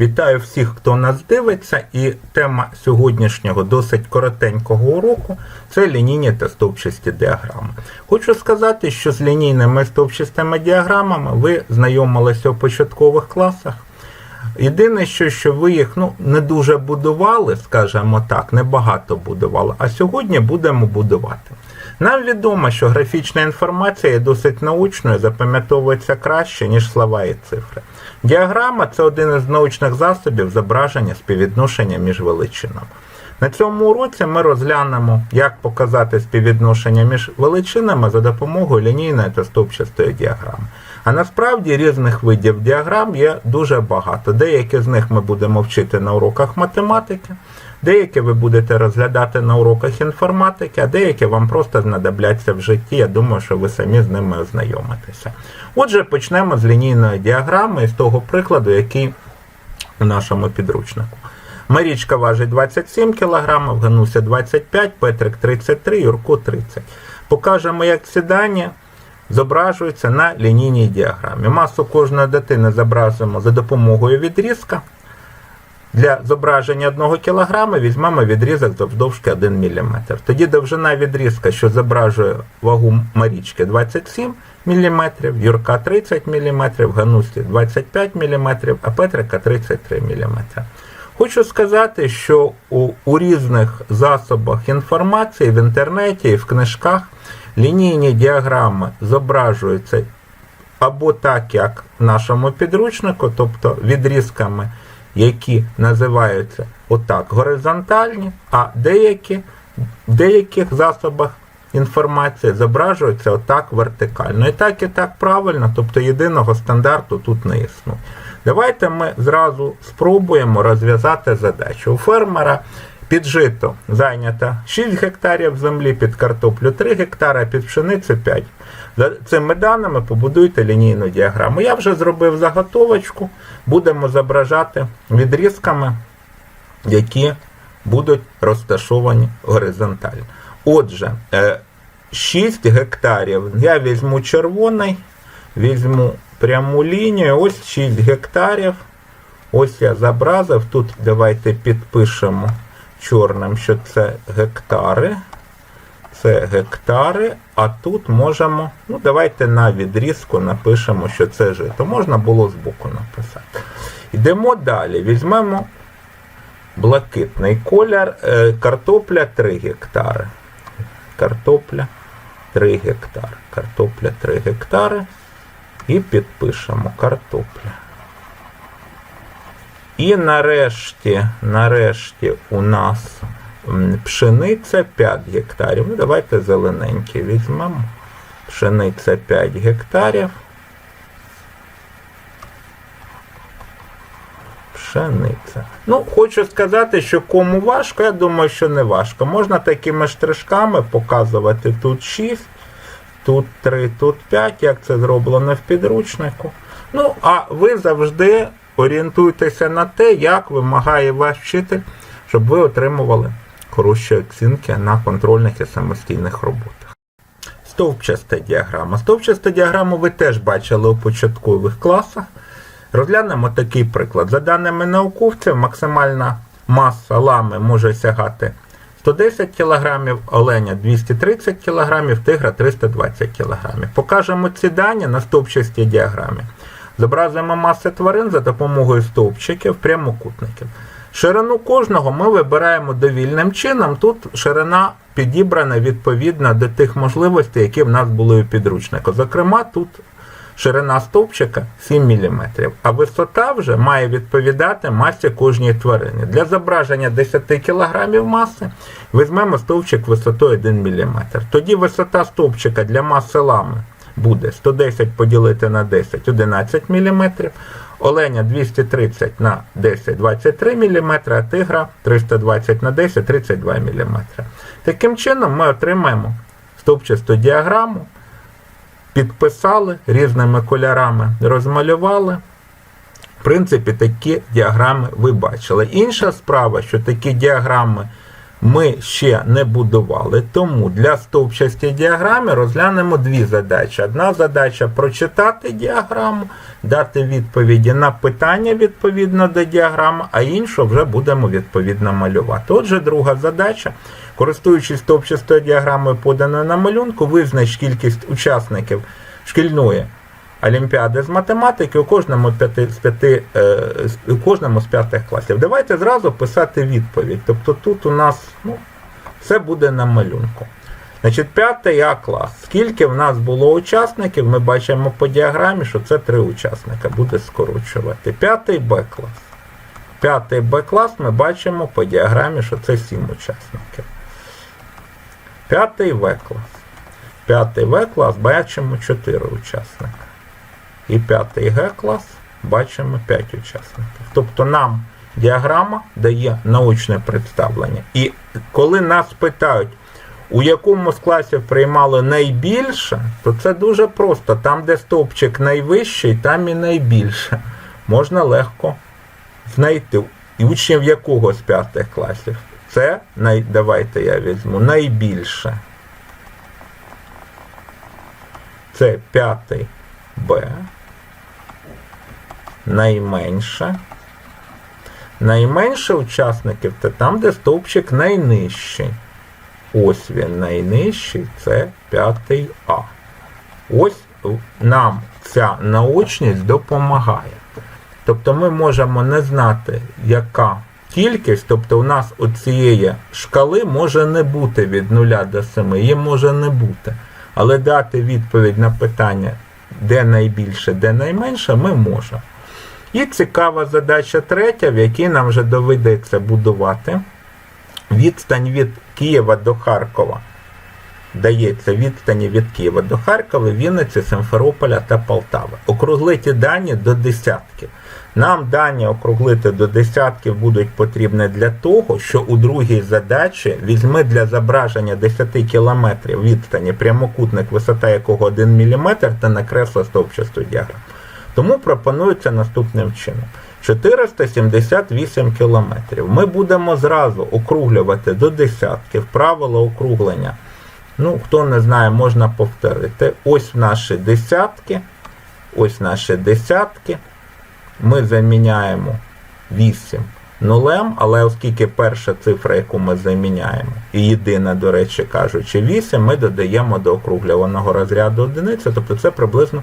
Вітаю всіх, хто нас дивиться, і тема сьогоднішнього досить коротенького уроку це лінійні та стовпчасті діаграми. Хочу сказати, що з лінійними стовпчастими діаграмами ви знайомилися у початкових класах. Єдине, що, що ви їх ну, не дуже будували, скажімо так, небагато будували, а сьогодні будемо будувати. Нам відомо, що графічна інформація є досить научною, запам'ятовується краще, ніж слова і цифри. Діаграма це один із научних засобів зображення співвідношення між величинами. На цьому уроці ми розглянемо, як показати співвідношення між величинами за допомогою лінійної та стовпчастої діаграми. А насправді різних видів діаграм є дуже багато. Деякі з них ми будемо вчити на уроках математики, деякі ви будете розглядати на уроках інформатики, а деякі вам просто знадобляться в житті. Я думаю, що ви самі з ними ознайомитеся. Отже, почнемо з лінійної діаграми з того прикладу, який у нашому підручнику. Марічка важить 27 кг, Гануся 25, Петрик 33, Юрко 30. Покажемо, як ці дані зображуються на лінійній діаграмі. Масу кожної дитини зобразимо за допомогою відрізка. Для зображення 1 кг візьмемо відрізок завдовжки 1 мм. Тоді довжина відрізка, що зображує вагу Марічки 27 мм, Юрка 30 мм, Ганусі 25 мм, а Петрика 33 мм. Хочу сказати, що у, у різних засобах інформації в інтернеті і в книжках лінійні діаграми зображуються або так, як в нашому підручнику, тобто відрізками, які називаються отак горизонтальні, а деякі в деяких засобах інформації зображуються отак вертикально. І так, і так правильно, тобто єдиного стандарту тут не існує. Давайте ми зразу спробуємо розв'язати задачу. У фермера під жито зайнято 6 гектарів землі, під картоплю 3 гектари, під пшеницю 5. За цими даними побудуйте лінійну діаграму. Я вже зробив заготовочку, будемо зображати відрізками, які будуть розташовані горизонтально. Отже, 6 гектарів. Я візьму червоний, візьму пряму лінію, ось 6 гектарів. Ось я зобразив. Тут давайте підпишемо чорним, що це гектари. Це гектари, а тут можемо, ну давайте на відрізку напишемо, що це жито. Можна було збоку написати. Йдемо далі. Візьмемо блакитний колір, картопля 3 гектари. Картопля 3 гектари. Картопля 3 гектари. І підпишемо картопля. І нарешті, нарешті у нас пшениця 5 гектарів. Ну, давайте зелененький візьмемо. Пшениця 5 гектарів. Пшениця. Ну, хочу сказати, що кому важко, я думаю, що не важко. Можна такими штришками показувати тут 6, тут 3, тут 5, як це зроблено в підручнику. Ну, а ви завжди орієнтуйтеся на те, як вимагає ваш вчитель, щоб ви отримували хороші оцінки на контрольних і самостійних роботах. Стовпчаста діаграма. Стовпчасту діаграму ви теж бачили у початкових класах. Розглянемо такий приклад. За даними науковців, максимальна маса лами може сягати 110 кг, оленя 230 кг, тигра 320 кг. Покажемо ці дані на стовпчастій діаграмі. Зобразуємо маси тварин за допомогою стовпчиків прямокутників. Ширину кожного ми вибираємо довільним чином. Тут ширина підібрана відповідно до тих можливостей, які в нас були у підручнику. Зокрема, тут ширина стовпчика 7 мм, а висота вже має відповідати масі кожній тварини. Для зображення 10 кг маси візьмемо стовпчик висотою 1 мм. Тоді висота стовпчика для маси лами буде 110 поділити на 10 11 мм, оленя 230 на 10 23 мм, а тигра 320 на 10 32 мм. Таким чином ми отримаємо стовпчасту діаграму, підписали різними кольорами, розмалювали. В принципі, такі діаграми ви бачили. Інша справа, що такі діаграми ми ще не будували, тому для стовпчастої діаграми розглянемо дві задачі. Одна задача прочитати діаграму, дати відповіді на питання відповідно до діаграми, а іншу вже будемо відповідно малювати. Отже, друга задача. Користуючись стовпчастою діаграмою, поданою на малюнку, визнач кількість учасників шкільної Олімпіади з математики у кожному, з п'яти, е, у кожному з п'ятих класів. Давайте зразу писати відповідь. Тобто тут у нас ну, все буде на малюнку. Значить, п'ятий А клас. Скільки в нас було учасників, ми бачимо по діаграмі, що це три учасника. Буде скорочувати. П'ятий Б клас. П'ятий Б клас ми бачимо по діаграмі, що це сім учасників. П'ятий В клас. П'ятий В клас бачимо 4 учасника. І п'ятий Г клас бачимо 5 учасників. Тобто нам діаграма дає научне представлення. І коли нас питають, у якому з класів приймало найбільше, то це дуже просто. Там, де стовпчик найвищий, там і найбільше. Можна легко знайти. І учнів якого з п'ятих класів? Це най... давайте я візьму найбільше. Це п'ятий Б. Найменше. Найменше учасників це там, де стовпчик найнижчий. Ось він найнижчий, це п'ятий А. Ось нам ця наочність допомагає. Тобто ми можемо не знати, яка кількість, тобто у нас у цієї шкали може не бути від 0 до 7, її може не бути. Але дати відповідь на питання, де найбільше, де найменше, ми можемо. І цікава задача третя, в якій нам вже доведеться будувати відстань від Києва до Харкова. Дається відстані від Києва до Харкова, Вінниці, Симферополя та Полтави. Округлиті дані до десятків. Нам дані округлити до десятків будуть потрібні для того, що у другій задачі візьми для зображення 10 км відстані прямокутник, висота якого 1 мм та накресло стовпчасту діаграму. Тому пропонується наступним чином. 478 кілометрів. Ми будемо зразу округлювати до десятків. Правило округлення. Ну, хто не знає, можна повторити. Ось наші десятки. Ось наші десятки. Ми заміняємо 8 нулем, але оскільки перша цифра, яку ми заміняємо, і єдина, до речі, кажучи, 8, ми додаємо до округлюваного розряду одиниці, тобто це приблизно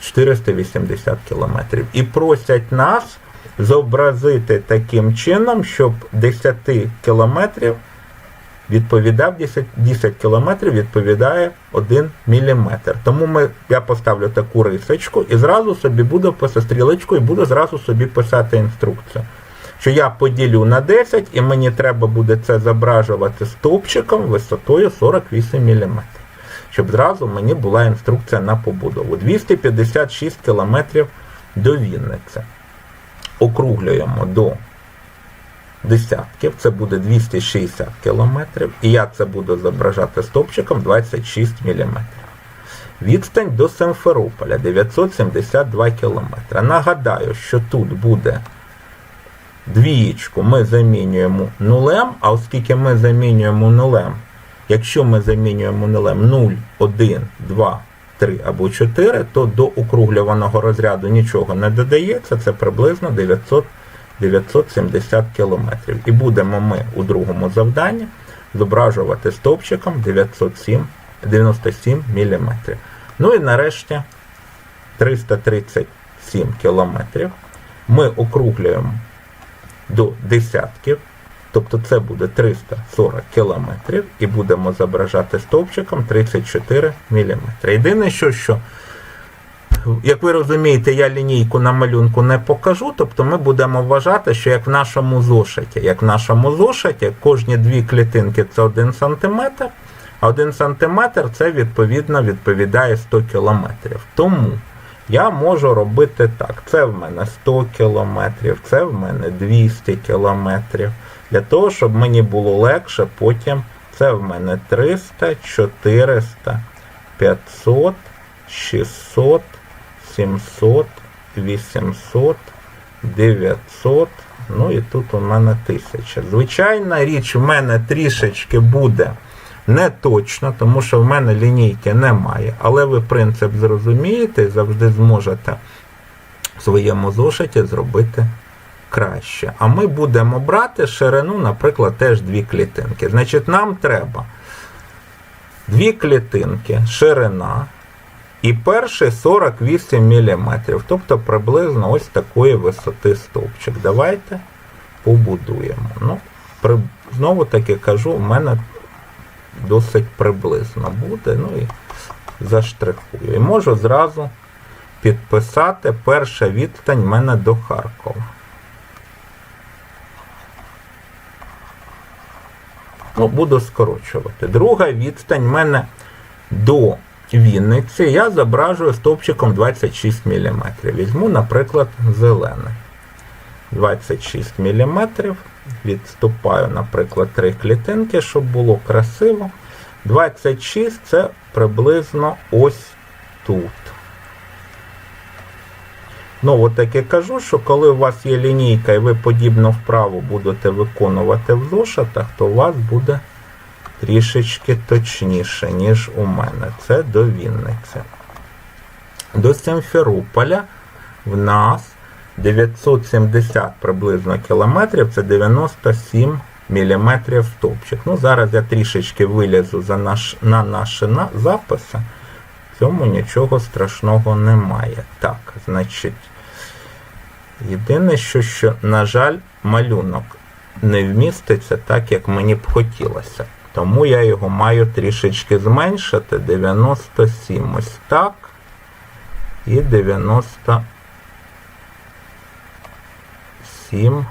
480 кілометрів. І просять нас зобразити таким чином, щоб 10 кілометрів відповідав 10, 10 кілометрів відповідає 1 мм. Тому ми, я поставлю таку рисочку і зразу собі буду писати стрілочку і буду зразу собі писати інструкцію. Що я поділю на 10 і мені треба буде це зображувати стовпчиком висотою 48 мм. Щоб зразу мені була інструкція на побудову. 256 км до Вінниці. Округлюємо до десятків, це буде 260 км, і я це буду зображати стовпчиком 26 мм. Відстань до Симферополя 972 км. Нагадаю, що тут буде двієчку ми замінюємо нулем, а оскільки ми замінюємо нулем, якщо ми замінюємо нулем 0, 1, 2, 3 або 4, то до округлюваного розряду нічого не додається, це приблизно 900 970 кілометрів. І будемо ми у другому завданні зображувати стовпчиком 907, 97 мм. Ну і нарешті 337 кілометрів. Ми округлюємо до десятків, тобто це буде 340 кілометрів, і будемо зображати стовпчиком 34 мм. Єдине, що, що як ви розумієте, я лінійку на малюнку не покажу, тобто ми будемо вважати, що як в нашому зошиті, як в нашому зошиті, кожні дві клітинки це 1 см, а 1 см це відповідно відповідає 100 км. Тому я можу робити так. Це в мене 100 км, це в мене 200 км. Для того, щоб мені було легше, потім це в мене 300, 400, 500, 600. 700, 800, 900, Ну і тут у мене 1000. Звичайна річ, в мене трішечки буде не точно, тому що в мене лінійки немає. Але ви принцип зрозумієте завжди зможете в своєму зошиті зробити краще. А ми будемо брати ширину, наприклад, теж дві клітинки. Значить, нам треба дві клітинки, ширина і перший 48 мм. Тобто приблизно ось такої висоти стовпчик. Давайте побудуємо. Ну, при, знову таки кажу, у мене досить приблизно буде. Ну і заштрихую. І можу зразу підписати перша відстань мене до Харкова. Ну, буду скорочувати. Друга відстань мене до Вінниці. Я зображую стовпчиком 26 мм. Візьму, наприклад, зелений. 26 мм. Відступаю, наприклад, три клітинки, щоб було красиво. 26 це приблизно ось тут. Ну, от так я кажу, що коли у вас є лінійка і ви подібну вправу будете виконувати в зошитах, то у вас буде трішечки точніше, ніж у мене. Це до Вінниці. До Симферополя в нас 970 приблизно кілометрів, це 97 міліметрів стовпчик. Ну, зараз я трішечки вилізу за наш, на наші на, записи. В цьому нічого страшного немає. Так, значить, єдине, що, що, на жаль, малюнок не вміститься так, як мені б хотілося. Тому я його маю трішечки зменшити. 97 ось так. І 97.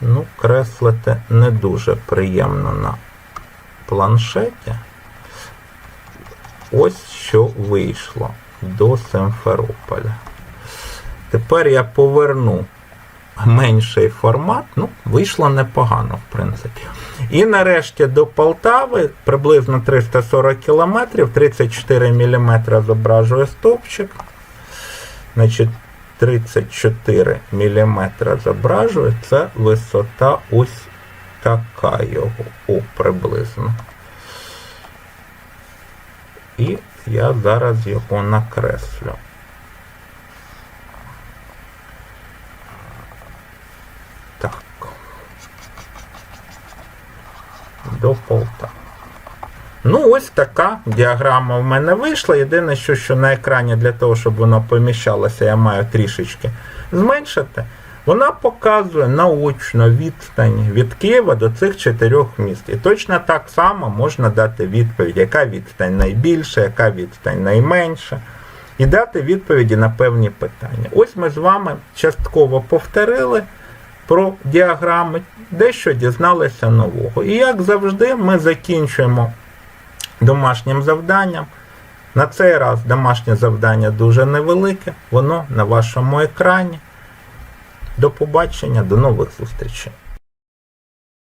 Ну, креслити не дуже приємно на планшеті. Ось що вийшло до Симферополя. Тепер я поверну менший формат. Ну, вийшло непогано, в принципі. І нарешті до Полтави приблизно 340 км, 34 мм зображує стовпчик. Значить, 34 мм зображує, це висота ось така його, о, приблизно. І я зараз його накреслю. До Полтави. Ну, ось така діаграма в мене вийшла. Єдине, що, що на екрані для того, щоб воно поміщалося, я маю трішечки зменшити. Вона показує наочно відстань від Києва до цих чотирьох міст. І точно так само можна дати відповідь, яка відстань найбільша, яка відстань найменша. І дати відповіді на певні питання. Ось ми з вами частково повторили про діаграми, дещо дізналися нового. І як завжди, ми закінчуємо домашнім завданням. На цей раз домашнє завдання дуже невелике, воно на вашому екрані. До побачення, до нових зустрічей.